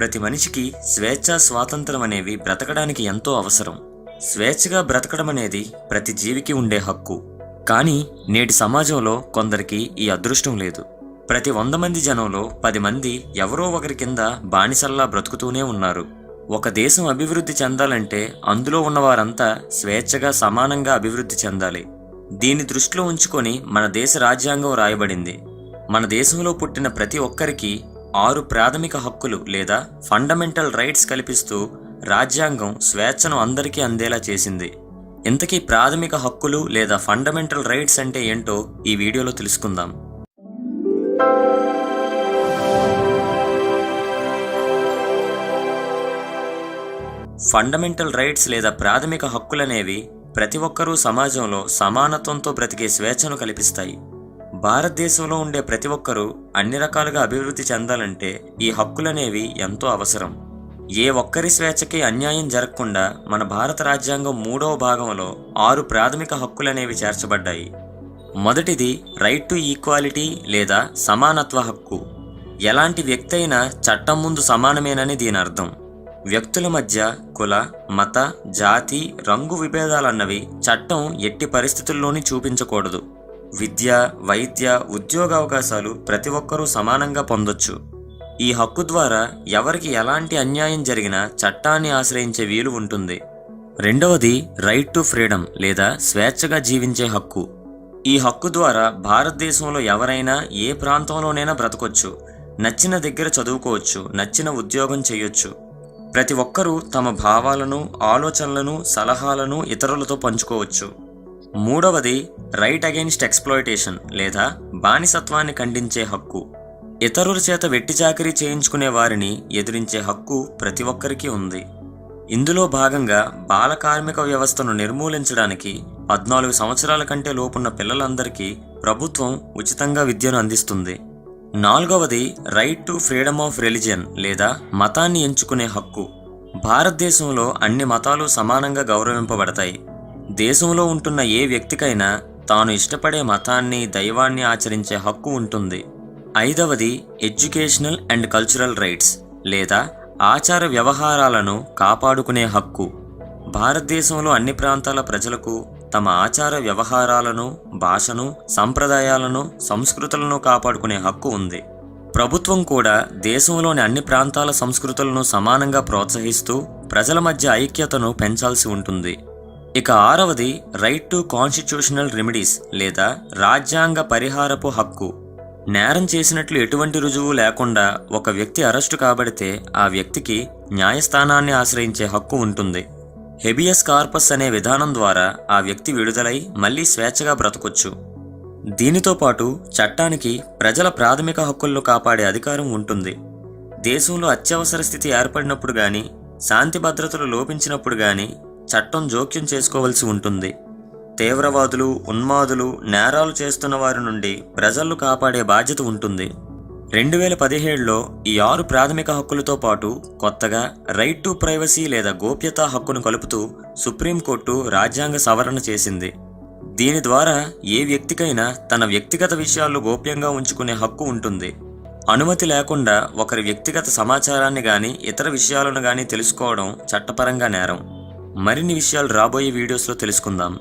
ప్రతి మనిషికి స్వేచ్ఛ స్వాతంత్రం అనేవి బ్రతకడానికి ఎంతో అవసరం. స్వేచ్ఛగా బ్రతకడం అనేది ప్రతి జీవికి ఉండే హక్కు. కానీ నేటి సమాజంలో కొందరికి ఈ అదృష్టం లేదు. ప్రతి వంద మంది జనంలో పది మంది ఎవరో ఒకరి కింద బానిసల్లా బ్రతుకుతూనే ఉన్నారు. ఒక దేశం అభివృద్ధి చెందాలంటే అందులో ఉన్నవారంతా స్వేచ్ఛగా సమానంగా అభివృద్ధి చెందాలి. దీన్ని దృష్టిలో ఉంచుకొని మన దేశ రాజ్యాంగం రాయబడింది. మన దేశంలో పుట్టిన ప్రతి ఒక్కరికి ఆరు ప్రాథమిక హక్కులు లేదా ఫండమెంటల్ రైట్స్ కల్పిస్తూ రాజ్యాంగం స్వేచ్ఛను అందరికీ అందేలా చేసింది. ఇంతకీ ప్రాథమిక హక్కులు లేదా ఫండమెంటల్ రైట్స్ అంటే ఏంటో ఈ వీడియోలో తెలుసుకుందాం. ఫండమెంటల్ రైట్స్ లేదా ప్రాథమిక హక్కులనేవి ప్రతి ఒక్కరూ సమాజంలో సమానత్వంతో బ్రతికే స్వేచ్ఛను కల్పిస్తాయి. భారతదేశంలో ఉండే ప్రతి ఒక్కరూ అన్ని రకాలుగా అభివృద్ధి చెందాలంటే ఈ హక్కులనేవి ఎంతో అవసరం. ఏ ఒక్కరి స్వేచ్ఛకి అన్యాయం జరగకుండా మన భారత రాజ్యాంగం మూడవ భాగంలో ఆరు ప్రాథమిక హక్కులనేవి చేర్చబడ్డాయి. మొదటిది రైట్ టు ఈక్వాలిటీ లేదా సమానత్వ హక్కు. ఎలాంటి వ్యక్తి అయినా చట్టం ముందు సమానమేనని దీని అర్థం. వ్యక్తుల మధ్య కుల మత జాతి రంగు విభేదాలన్నవి చట్టం ఎట్టి పరిస్థితుల్లోని చూపించకూడదు. విద్య వైద్య ఉద్యోగ అవకాశాలు ప్రతి ఒక్కరూ సమానంగా పొందొచ్చు. ఈ హక్కు ద్వారా ఎవరికి ఎలాంటి అన్యాయం జరిగినా చట్టాన్ని ఆశ్రయించే వీలు ఉంటుంది. రెండవది రైట్ టు ఫ్రీడమ్ లేదా స్వేచ్ఛగా జీవించే హక్కు. ఈ హక్కు ద్వారా భారతదేశంలో ఎవరైనా ఏ ప్రాంతంలోనైనా బ్రతకొచ్చు నచ్చిన దగ్గర చదువుకోవచ్చు నచ్చిన ఉద్యోగం చేయొచ్చు. ప్రతి ఒక్కరూ తమ భావాలను ఆలోచనలను సలహాలను ఇతరులతో పంచుకోవచ్చు. మూడవది రైట్ అగెయిన్స్ట్ ఎక్స్ప్లాయిటేషన్ లేదా బానిసత్వాన్ని ఖండించే హక్కు. ఇతరుల చేత వెట్టి చాకరీ చేయించుకునే వారిని ఎదిరించే హక్కు ప్రతి ఒక్కరికి ఉంది. ఇందులో భాగంగా బాల కార్మిక వ్యవస్థను నిర్మూలించడానికి పద్నాలుగు సంవత్సరాల కంటే లోపున్న పిల్లలందరికీ ప్రభుత్వం ఉచితంగా విద్యను అందిస్తుంది. నాలుగవది right to freedom of religion లేదా మతాన్ని ఎంచుకునే హక్కు. భారతదేశంలో అన్ని మతాలు సమానంగా గౌరవింపబడతాయి. దేశంలో ఉంటున్న ఏ వ్యక్తికైనా తాను ఇష్టపడే మతాన్ని దైవాన్ని ఆచరించే హక్కు ఉంటుంది. ఐదవది ఎడ్యుకేషనల్ అండ్ కల్చరల్ రైట్స్ లేదా ఆచార వ్యవహారాలను కాపాడుకునే హక్కు. భారతదేశంలో అన్ని ప్రాంతాల ప్రజలకు తమ ఆచార వ్యవహారాలను భాషను సంప్రదాయాలను సంస్కృతులను కాపాడుకునే హక్కు ఉంది. ప్రభుత్వం కూడా దేశంలోని అన్ని ప్రాంతాల సంస్కృతులను సమానంగా ప్రోత్సహిస్తూ ప్రజల మధ్య ఐక్యతను పెంచాల్సి ఉంటుంది. ఇక ఆరవది రైట్ టు కాన్స్టిట్యూషనల్ రెమెడీస్ లేదా రాజ్యాంగ పరిహారపు హక్కు. నేరం చేసినట్లు ఎటువంటి రుజువు లేకుండా ఒక వ్యక్తి అరెస్టు కాబడితే ఆ వ్యక్తికి న్యాయస్థానాన్ని ఆశ్రయించే హక్కు ఉంటుంది. హెబియస్ కార్పస్ అనే విధానం ద్వారా ఆ వ్యక్తి విడుదలై మళ్ళీ స్వేచ్ఛగా బ్రతకొచ్చు. దీనితో పాటు చట్టానికి ప్రజల ప్రాథమిక హక్కులను కాపాడే అధికారం ఉంటుంది. దేశంలో అత్యవసర స్థితి ఏర్పడినప్పుడు గాని శాంతి భద్రతలు లోపించినప్పుడు గాని చట్టం జోక్యం చేసుకోవలసి ఉంటుంది. తీవ్రవాదులు ఉన్మాదులు నేరాలు చేస్తున్న వారి నుండి ప్రజలను కాపాడే బాధ్యత ఉంటుంది. రెండు వేల పదిహేడులో ఈ ఆరు ప్రాథమిక హక్కులతో పాటు కొత్తగా రైట్ టు ప్రైవసీ లేదా గోప్యతా హక్కును కలుపుతూ సుప్రీంకోర్టు రాజ్యాంగ సవరణ చేసింది. దీని ద్వారా ఏ వ్యక్తికైనా తన వ్యక్తిగత విషయాలు గోప్యంగా ఉంచుకునే హక్కు ఉంటుంది. అనుమతి లేకుండా ఒకరి వ్యక్తిగత సమాచారాన్ని గాని ఇతర విషయాలను గాని తెలుసుకోవడం చట్టపరంగా నేరం. మరిన్ని విషయాలు రాబోయే వీడియోస్లో తెలుసుకుందాం.